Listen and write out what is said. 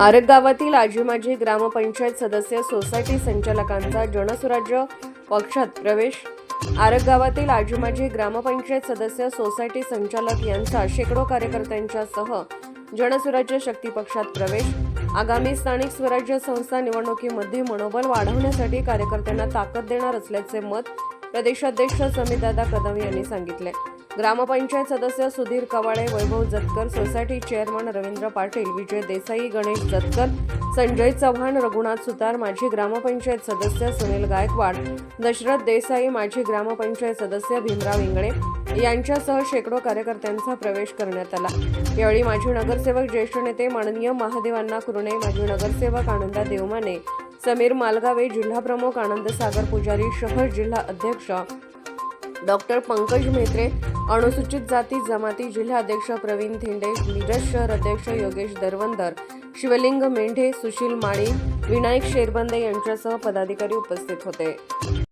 आरग गावातील आजी माजी ग्रामपंचायत सदस्य सोसायटी संचालकांचा जनसुराज्य पक्षात प्रवेश. आरग गावातील आजी माजी ग्रामपंचायत सदस्य सोसायटी संचालक यांचा शेकडो कार्यकर्त्यांच्यासह जनसुराज्य शक्ती पक्षात प्रवेश. आगामी स्थानिक स्वराज्य संस्था निवडणुकीमध्ये मनोबल वाढवण्यासाठी कार्यकर्त्यांना ताकद देणार असल्याचे मत प्रदेशाध्यक्ष समीदादा कदम यांनी सांगितले. ग्रामपंचायत सदस्य सुधीर कवाळे वैभव जतकर सोसायटी चेअरमन रवींद्र पाटील विजय देसाई गणेश जतकर संजय चव्हाण रघुनाथ सुतार माजी ग्रामपंचायत सदस्य सुनील गायकवाड दशरथ देसाई माजी ग्रामपंचायत सदस्य भीमराव इंगळे यांच्यासह शेकडो कार्यकर्त्यांचा प्रवेश करण्यात आला. यावेळी माजी नगरसेवक ज्येष्ठ नेते माननीय महादेवांना कुरणे माजी नगरसेवक आनंदा देवमाने समीर मालगावे जिल्हाप्रमुख आनंद सागर पुजारी शहर जिल्हा अध्यक्ष डॉक्टर पंकज मेत्रे अनुसूचित जाती जमाती जिल्हा अध्यक्ष प्रवीण थिंडे मिरज शहर अध्यक्ष योगेश दरवंदर शिवलिंग मेंढे सुशील माळी विनायक शेरबंदे यांच्यासह पदाधिकारी उपस्थित होते.